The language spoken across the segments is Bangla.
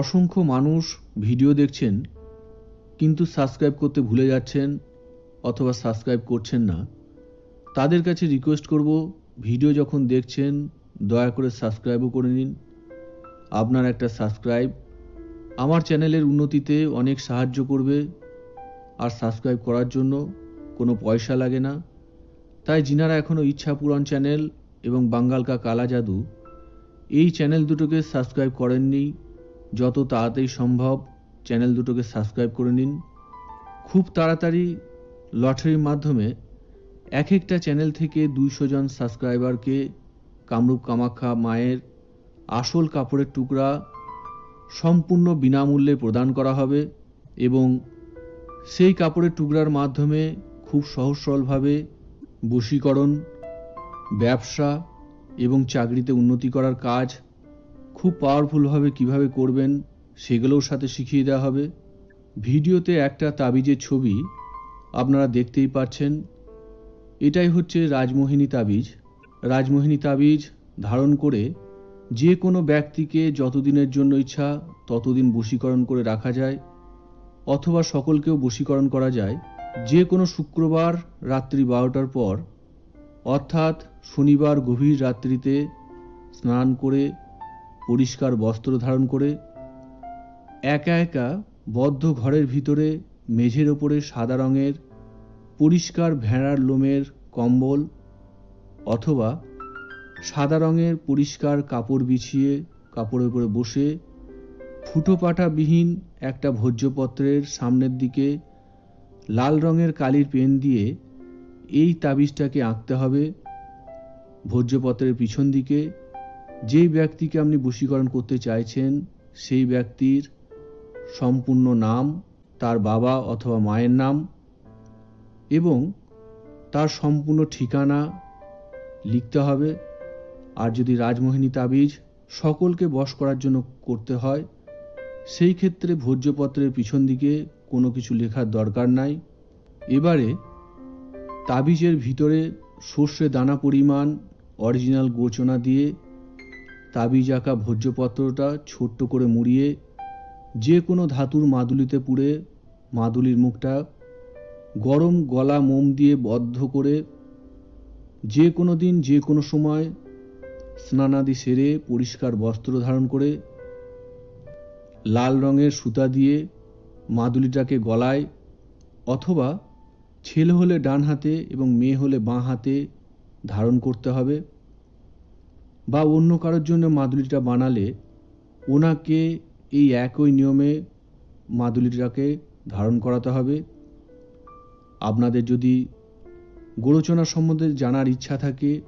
অসংখ্য মানুষ ভিডিও দেখছেন, কিন্তু সাবস্ক্রাইব করতে ভুলে যাচ্ছেন অথবা সাবস্ক্রাইব করছেন না। তাদের কাছে রিকোয়েস্ট করব, ভিডিও যখন দেখছেন, দয়া করে সাবস্ক্রাইবও করে নিন। আপনার একটা সাবস্ক্রাইব আমার চ্যানেলের উন্নতিতে অনেক সাহায্য করবে। আর সাবস্ক্রাইব করার জন্য কোনো পয়সা লাগে না। তাই যিনারা এখনও ইচ্ছা পূরণ চ্যানেল এবং বাঙ্গাল কা কালা জাদু, এই চ্যানেল দুটোকে সাবস্ক্রাইব করেননি যত তাড়াতাড়ি সম্ভব চ্যানেল দুটোকে সাবস্ক্রাইব করে নিন। খুব তাড়াতাড়ি লটারির মাধ্যমে এক একটা চ্যানেল থেকে দুইশো জন সাবস্ক্রাইবারকে কামরূপ কামাখ্যা মায়ের আসল কাপড়ের টুকরা সম্পূর্ণ বিনামূল্যে প্রদান করা হবে এবং সেই কাপড়ের টুকরার মাধ্যমে খুব সহজ সরলভাবে বশীকরণ, ব্যবসা এবং চাকরিতে উন্নতি করার কাজ খুব পাওয়ারফুলভাবে কীভাবে করবেন সেগুলোও সাথে শিখিয়ে দেওয়া হবে। ভিডিওতে একটা তাবিজের ছবি আপনারা দেখতেই পাচ্ছেন। এটাই হচ্ছে রাজমোহিনী তাবিজ। রাজমোহিনী তাবিজ ধারণ করে যে কোনো ব্যক্তিকে যতদিনের জন্য ইচ্ছা ততদিন বশীকরণ করে রাখা যায়, অথবা সকলকেও বশীকরণ করা যায়। যে কোনো শুক্রবার রাত্রি বারোটার পর, অর্থাৎ শনিবার গভীর রাত্রিতে স্নান করে পরিষ্কার বস্ত্র ধারণ করে একা একা বদ্ধ ঘরের ভিতরে মেঝের ওপরে সাদা রঙের পরিষ্কার ভেড়ার লোমের কম্বল অথবা সাদা রঙের পরিষ্কার কাপড় বিছিয়ে কাপড়ের উপরে বসে ফুটোপাটাবিহীন একটা ভোজ্যপত্রের সামনের দিকে লাল রঙের কালির পেন দিয়ে এই তাবিজটাকে আঁকতে হবে। ভোজ্যপত্রের পিছন দিকে যেই ব্যক্তিকে আপনি বশীকরণ করতে চাইছেন, সেই ব্যক্তির সম্পূর্ণ নাম, তার বাবা অথবা মায়ের নাম এবং তার সম্পূর্ণ ঠিকানা লিখতে হবে। আর যদি রাজমোহিনী তাবিজ সকলকে বশ করার জন্য করতে হয়, সেই ক্ষেত্রে ভোজ্যপত্রের পিছন দিকে কোনো কিছু লেখার দরকার নাই। এবারে তাবিজের ভিতরে সর্ষে দানা পরিমাণ, অরিজিনাল গোচনা দিয়ে তাবিজ আঁকা ভোজ্যপত্রটা ছোট্ট করে মুড়িয়ে যে কোনো ধাতুর মাদুলিতে পুড়ে মাদুলির মুখটা গরম গলা মোম দিয়ে বদ্ধ করে যে কোনো দিন, যে কোনো সময় স্নানাদি সেরে পরিষ্কার বস্ত্র ধারণ করে লাল রঙের সুতা দিয়ে মাদুলিটাকে গলায় অথবা ছেলে হলে ডান হাতে এবং মেয়ে হলে বাঁ হাতে ধারণ করতে হবে। বা অন্য কারোর জন্য মাদুলিটা বানালে ওনাকে এই একই নিয়মে মাদুলিটাকে ধারণ করাতে হবে। আপনাদের যদি গোরচনা সম্বন্ধে জানার ইচ্ছা থাকে,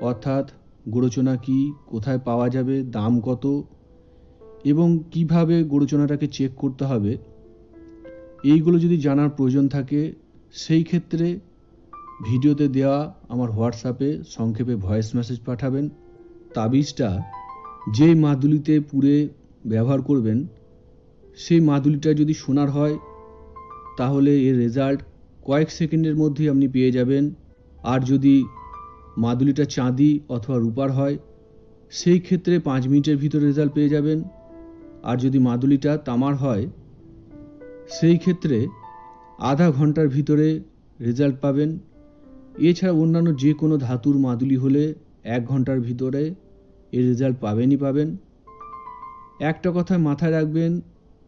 অর্থাৎ গোরচনা কি, কোথায় পাওয়া যাবে, দাম কত, এবং কীভাবে গোরচনাটাকে চেক করতে হবে, এইগুলো যদি জানার প্রয়োজন থাকে, সেই ক্ষেত্রে ভিডিওতে দেওয়া আমার হোয়াটসঅ্যাপে সংক্ষেপে ভয়েস মেসেজ পাঠাবেন। তাবিজটা যেই মাদুলিতে পুড়ে ব্যবহার করবেন, সেই মাদুলিটা যদি সোনার হয়, তাহলে এর রেজাল্ট কয়েক সেকেন্ডের মধ্যেই আপনি পেয়ে যাবেন। আর যদি মাদুলিটা চাঁদি অথবা রূপার হয়, সেই ক্ষেত্রে পাঁচ মিনিটের ভিতরে রেজাল্ট পেয়ে যাবেন। আর যদি মাদুলিটা তামার হয়, সেই ক্ষেত্রে আধা ঘণ্টার ভিতরে রেজাল্ট পাবেন। এছাড়া অন্যান্য যে কোনো ধাতুর মাদুলি হলে এক ঘণ্টার ভিতরে এর রেজাল্ট পাবেনই পাবেন। একটা কথা মাথায় রাখবেন,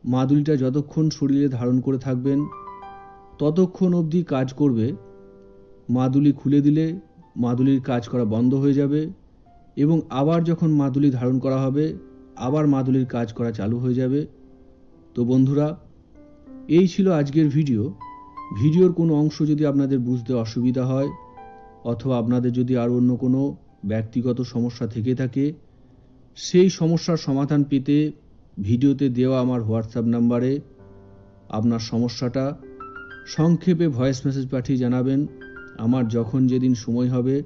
মাদুলিটা যতক্ষণ শরীরে ধারণ করে থাকবেন, ততক্ষণ অবধি কাজ করবে। মাদুলি খুলে দিলে মাদুলির কাজ করা বন্ধ হয়ে যাবে এবং আবার যখন মাদুলি ধারণ করা হবে, আবার মাদুলির কাজ করা চালু হয়ে যাবে। তো বন্ধুরা, এই ছিল আজকের ভিডিও। ভিডিওর কোনো অংশ যদি আপনাদের বুঝতে অসুবিধা হয়, অথবা আপনাদের যদি আর অন্য কোনো ব্যক্তিগত সমস্যা থেকে থাকে, সেই সমস্যার সমাধান পেতে ভিডিওতে দেওয়া আমার হোয়াটসঅ্যাপ নাম্বারে আপনার সমস্যাটা সংক্ষেপে ভয়েস মেসেজ পাঠিয়ে জানাবেন। আমার যখন যেদিন সময় হবে,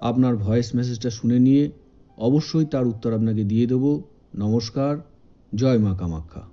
আপনার ভয়েস মেসেজটা শুনে নিয়ে অবশ্যই তার উত্তর আপনাকে দিয়ে দেব। নমস্কার, জয় মা কামাখ্যা